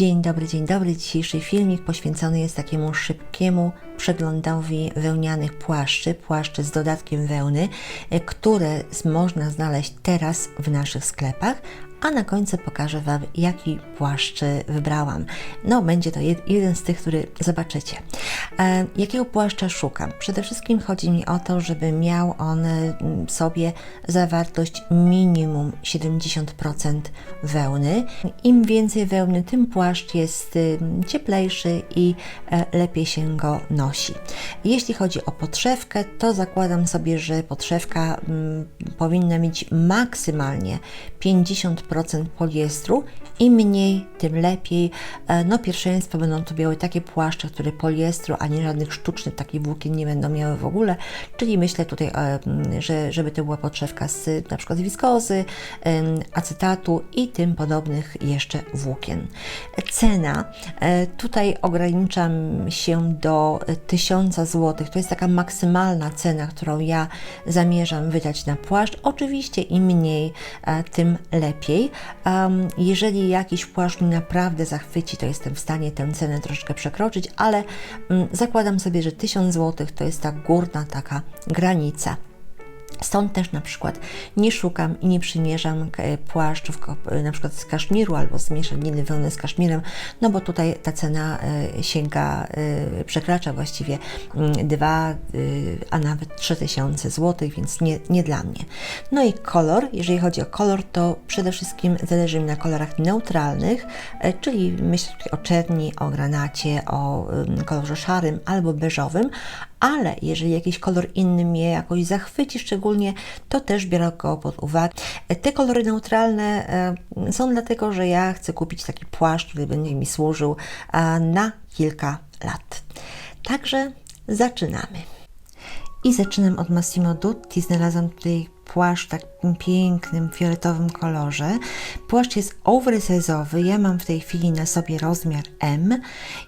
Dzień dobry, dzień dobry. Dzisiejszy filmik poświęcony jest takiemu szybkiemu przeglądowi wełnianych płaszczy, płaszczy z dodatkiem wełny, e, które można znaleźć teraz w naszych sklepach, a na końcu pokażę Wam, jaki płaszcz wybrałam. No, będzie to jed- jeden z tych, który zobaczycie. E, jakiego płaszcza szukam? Przede wszystkim chodzi mi o to, żeby miał on mm, sobie zawartość minimum 70% wełny. Im więcej wełny, tym płaszcz jest cieplejszy i e, lepiej się go nosi. Jeśli chodzi o podszewkę, to zakładam sobie, że podszewka mm, powinna mieć maksymalnie 50% poliestru. Im mniej, tym lepiej. E, No pierwszeństwo będą to miały takie płaszcze, które poliestru, ani żadnych sztucznych takich włókien nie będą miały w ogóle. Czyli myślę tutaj, e, mm, że żeby to była podszewka z na przykład wiskozy, acetatu i tym podobnych jeszcze włókien. Cena. e, Tutaj ograniczam się do e, 1000 zł. To jest taka maksymalna cena, którą ja zamierzam wydać na płaszcz. Oczywiście im mniej, tym lepiej. Jeżeli jakiś płaszcz naprawdę zachwyci, to jestem w stanie tę cenę troszeczkę przekroczyć, ale mm, zakładam sobie, że 1000 zł to jest ta górna taka granica. Stąd też na przykład nie szukam i nie przymierzam e, płaszczów e, na przykład z kaszmiru albo z mieszaniny wełny z kaszmirem, no bo tutaj ta cena e, sięga, przekracza właściwie 2, a nawet 3 tysiące złotych, więc nie, nie dla mnie. No i kolor, jeżeli chodzi o kolor, to przede wszystkim zależy mi na kolorach neutralnych, czyli myślę o czerni, o granacie, o kolorze szarym albo beżowym, ale jeżeli jakiś kolor inny mnie jakoś zachwyci szczególnie, to też biorę go pod uwagę. E, Te kolory neutralne e, są dlatego, że ja chcę kupić taki płaszcz, który będzie mi służył e, na kilka lat. Także zaczynamy. I zaczynam od Massimo Dutti. Znalazłam tutaj płaszcz w takim pięknym, fioletowym kolorze. Płaszcz jest oversize'owy. Ja mam w tej chwili na sobie rozmiar M.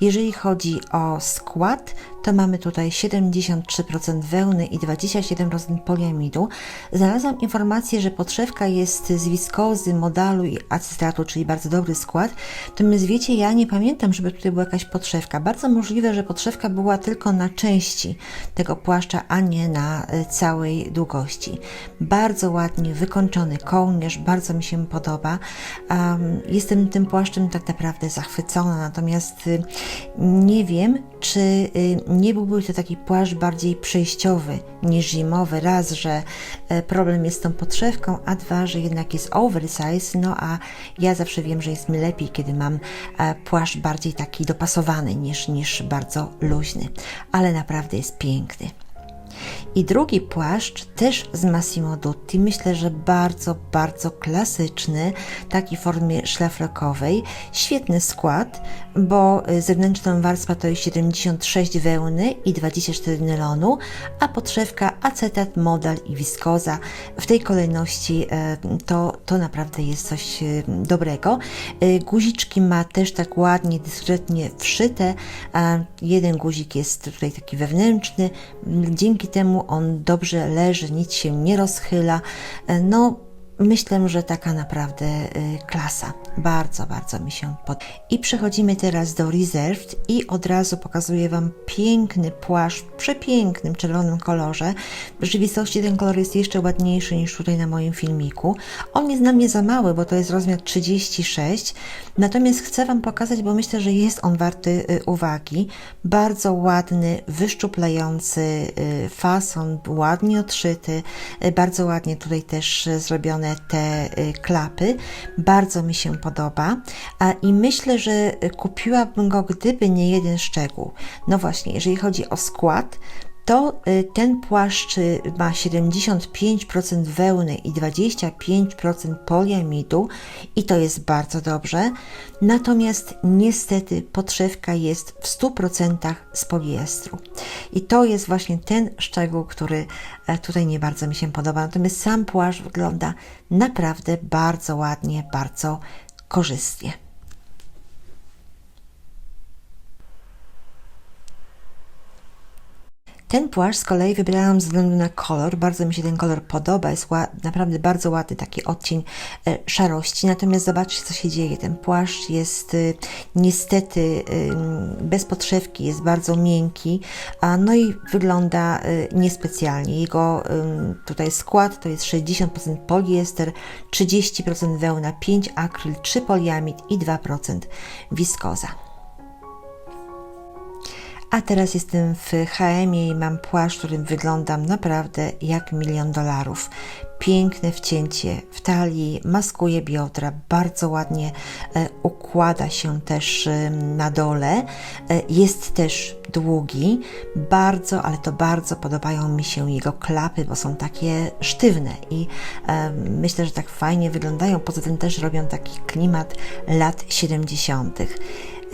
Jeżeli chodzi o skład, to mamy tutaj 73% wełny i 27% poliamidu. Znalazłam informację, że podszewka jest z wiskozy, modalu i acetatu, czyli bardzo dobry skład. Natomiast wiecie, ja nie pamiętam, żeby tutaj była jakaś podszewka. Bardzo możliwe, że podszewka była tylko na części tego płaszcza, a nie na e, całej długości. Bardzo ładnie wykończony kołnierz, bardzo mi się podoba. Jestem tym płaszczem tak naprawdę zachwycona, natomiast y, nie wiem, czy y, nie byłby to taki płaszcz bardziej przejściowy niż zimowy. Raz, że e, problem jest z tą podszewką, a dwa, że jednak jest oversize, no a ja zawsze wiem, że jest mi lepiej, kiedy mam e, płaszcz bardziej taki dopasowany niż, niż bardzo luźny, ale naprawdę jest piękny. I drugi płaszcz też z Massimo Dutti, myślę, że bardzo, bardzo klasyczny, taki w formie szlafrokowej. Świetny skład, bo y, zewnętrzna warstwa to jest 76 wełny i 24 nylonu, a podszewka acetat, modal i wiskoza. W tej kolejności e, to, to naprawdę jest coś e, dobrego. Guziczki ma też tak ładnie, dyskretnie wszyte. Jeden guzik jest tutaj taki wewnętrzny. Dzięki temu on dobrze leży, nic się nie rozchyla. E, No, myślę, że taka naprawdę y, klasa. Bardzo, bardzo mi się podoba. I przechodzimy teraz do Reserved i od razu pokazuję Wam piękny płaszcz w przepięknym czerwonym kolorze. W rzeczywistości ten kolor jest jeszcze ładniejszy niż tutaj na moim filmiku. On jest na mnie za mały, bo to jest rozmiar 36. Natomiast chcę Wam pokazać, bo myślę, że jest on warty y, uwagi. Bardzo ładny, wyszczuplający y, fason, ładnie odszyty, bardzo ładnie tutaj też y, zrobione te y, klapy. Bardzo mi się podoba a, i myślę, że y, kupiłabym go, gdyby nie jeden szczegół. No właśnie, jeżeli chodzi o skład, to y, ten płaszcz y, ma 75% wełny i 25% poliamidu i to jest bardzo dobrze. Natomiast niestety podszewka jest w 100% z poliestru. I to jest właśnie ten szczegół, który e, tutaj nie bardzo mi się podoba. Natomiast sam płaszcz wygląda naprawdę bardzo ładnie, bardzo korzystnie. Ten płaszcz z kolei wybrałam ze względu na kolor. Bardzo mi się ten kolor podoba. Jest naprawdę bardzo ładny taki odcień e, szarości. Natomiast zobaczcie, co się dzieje. Ten płaszcz jest y, niestety bez podszewki, jest bardzo miękki, a no i wygląda y, niespecjalnie. Jego tutaj skład to jest 60% poliester, 30% wełna, 5 akryl, 3 poliamid i 2% wiskoza. A teraz jestem w H&M i mam płaszcz, którym wyglądam naprawdę jak milion dolarów. Piękne wcięcie w talii, maskuje biodra, bardzo ładnie e, układa się też na dole. E, jest też długi, bardzo, ale to bardzo podobają mi się jego klapy, bo są takie sztywne i myślę, że tak fajnie wyglądają. Poza tym też robią taki klimat lat 70.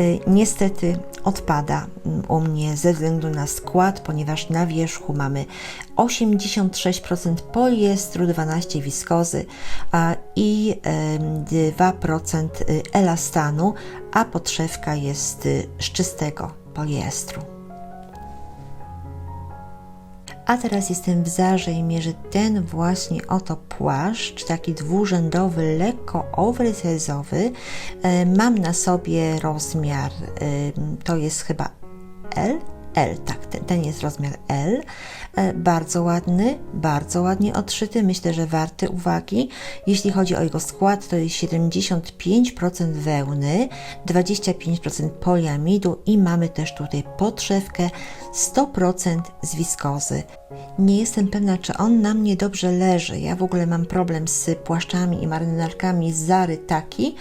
Y, Niestety odpada mm, u mnie ze względu na skład, ponieważ na wierzchu mamy 86% poliestru, 12% wiskozy i em, 2% y, elastanu, a podszewka jest y, z czystego poliestru. A teraz jestem w Zarze i mierzę ten właśnie oto płaszcz, taki dwurzędowy, lekko oversize'owy. E, Mam na sobie rozmiar, e, to jest chyba L, L, tak, ten, ten jest rozmiar L. E, Bardzo ładny, bardzo ładnie odszyty, myślę, że warty uwagi. Jeśli chodzi o jego skład, to jest 75% wełny, 25% poliamidu i mamy też tutaj podszewkę 100% z wiskozy. Nie jestem pewna, czy on na mnie dobrze leży. Ja w ogóle mam problem z płaszczami i marynarkami z Zary taki,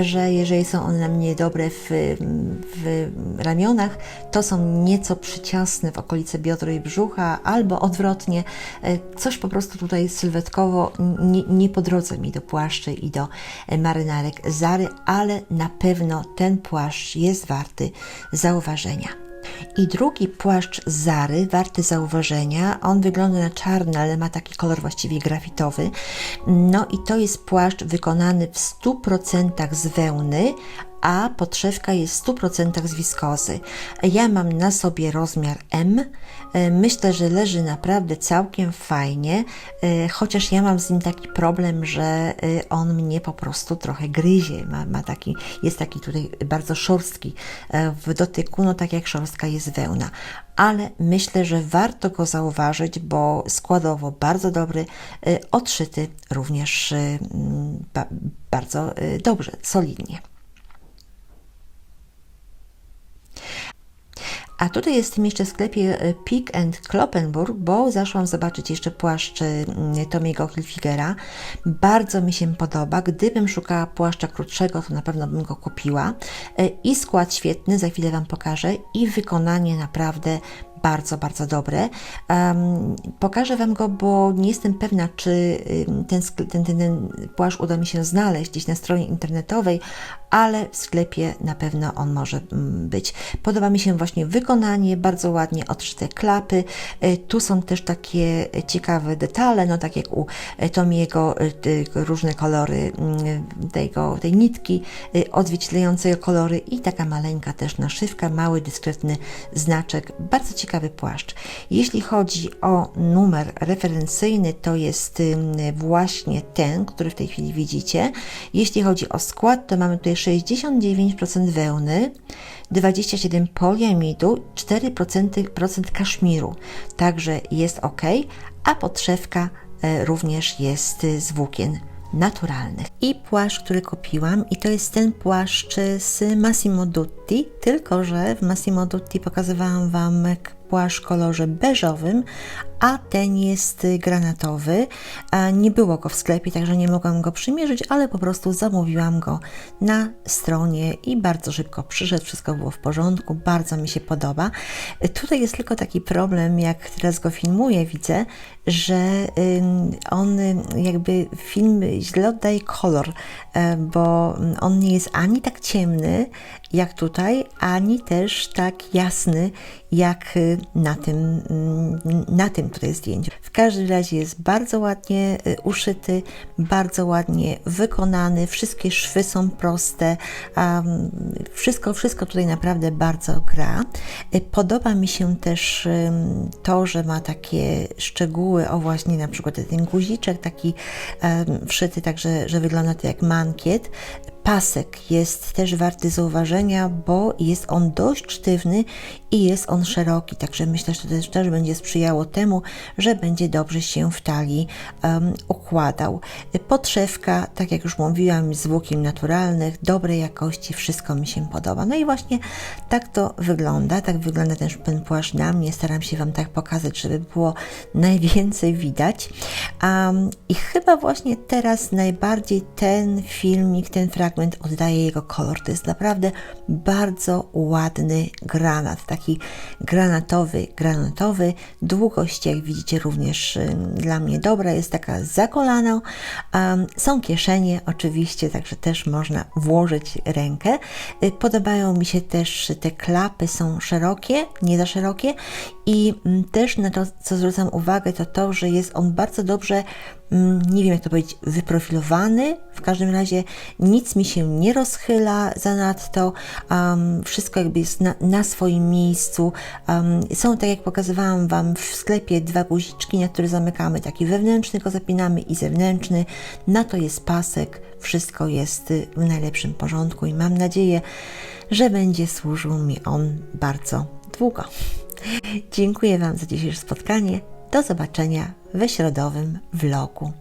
że jeżeli są one na mnie dobre w, w ramionach, to są nieco przyciasne w okolice biodra i brzucha, albo odwrotnie, e, coś po prostu tutaj sylwetkowo nie, nie po drodze mi do płaszczy i do e, marynarek Zary, ale na pewno ten płaszcz jest warty zauważenia. I drugi płaszcz Zary, warty zauważenia, on wygląda na czarny, ale ma taki kolor właściwie grafitowy. No i to jest płaszcz wykonany w 100% z wełny, a podszewka jest w 100% z wiskozy. Ja mam na sobie rozmiar M. E, Myślę, że leży naprawdę całkiem fajnie, e, chociaż ja mam z nim taki problem, że e, on mnie po prostu trochę gryzie. Ma, ma taki, jest taki tutaj bardzo szorstki w dotyku, no tak jak szorstka jest wełna. Ale myślę, że warto go zauważyć, bo składowo bardzo dobry, odszyty również ba, bardzo dobrze, solidnie. A tutaj jestem jeszcze w sklepie e, Pick and Kloppenburg, bo zaszłam zobaczyć jeszcze płaszcz e, Tomiego Hilfigera. Bardzo mi się podoba. Gdybym szukała płaszcza krótszego, to na pewno bym go kupiła. E, I skład świetny, za chwilę Wam pokażę. I wykonanie naprawdę bardzo, bardzo dobre. Um, pokażę Wam go, bo nie jestem pewna, czy ten, ten, ten, ten płaszcz uda mi się znaleźć gdzieś na stronie internetowej, ale w sklepie na pewno on może mm, być. Podoba mi się właśnie wykonanie, bardzo ładnie odszyte klapy. Y, Tu są też takie ciekawe detale, no tak jak u y, Tomiego, różne kolory mm, tego, tej nitki, y, odzwierciedlające kolory i taka maleńka też naszywka, mały, dyskretny znaczek. Bardzo ciekawy płaszcz. Jeśli chodzi o numer referencyjny, to jest ym, właśnie ten, który w tej chwili widzicie. Jeśli chodzi o skład, to mamy tutaj 69% wełny, 27% poliamidu, 4% procent kaszmiru. Także jest ok, a podszewka e, również jest e, z włókien naturalnych. I płaszcz, który kupiłam, i to jest ten płaszcz z Massimo Dutti, tylko że w Massimo Dutti pokazywałam Wam płaszcz kolorze beżowym, a ten jest granatowy. A nie było go w sklepie, także nie mogłam go przymierzyć, ale po prostu zamówiłam go na stronie i bardzo szybko przyszedł, wszystko było w porządku, bardzo mi się podoba. Tutaj jest tylko taki problem, jak teraz go filmuję, widzę, że on jakby film źle oddaje kolor, e, bo on nie jest ani tak ciemny, jak tutaj, ani też tak jasny jak y, na tym, mm, na tym tutaj. W każdym razie jest bardzo ładnie y, uszyty, bardzo ładnie wykonany, wszystkie szwy są proste, wszystko, wszystko tutaj naprawdę bardzo gra. Y, Podoba mi się też to, że ma takie szczegóły, o właśnie na przykład ten guziczek taki wszyty, tak że, że wygląda to jak mankiet. Pasek jest też warty zauważenia, bo jest on dość sztywny i jest on szeroki, także myślę, że to też, też będzie sprzyjało temu, że będzie dobrze się w talii um, układał. Podszewka, tak jak już mówiłam, z włókien naturalnych, dobrej jakości, wszystko mi się podoba. No i właśnie tak to wygląda, tak wygląda też ten płaszcz na mnie. Staram się Wam tak pokazać, żeby było najwięcej widać. Um, I chyba właśnie teraz najbardziej ten filmik, ten fragment oddaje jego kolor. To jest naprawdę bardzo ładny granat, taki granatowy, granatowy. Długość, jak widzicie, również dla mnie dobra, jest taka za kolano. Um, są kieszenie oczywiście, także też można włożyć rękę. Y, Podobają mi się też te klapy, są szerokie, nie za szerokie i mm, też na to, co zwracam uwagę, to to, że jest on bardzo dobrze, mm, nie wiem jak to powiedzieć, wyprofilowany. W każdym razie nic mi się nie rozchyla zanadto. Um, wszystko jakby jest na, na swoim miejscu. Um, są, tak jak pokazywałam Wam w sklepie, dwa guziczki, na które zamykamy. Taki wewnętrzny go zapinamy i zewnętrzny. Na to jest pasek. Wszystko jest y, w najlepszym porządku i mam nadzieję, że będzie służył mi on bardzo długo. Dziękuję Wam za dzisiejsze spotkanie. Do zobaczenia we środowym vlogu.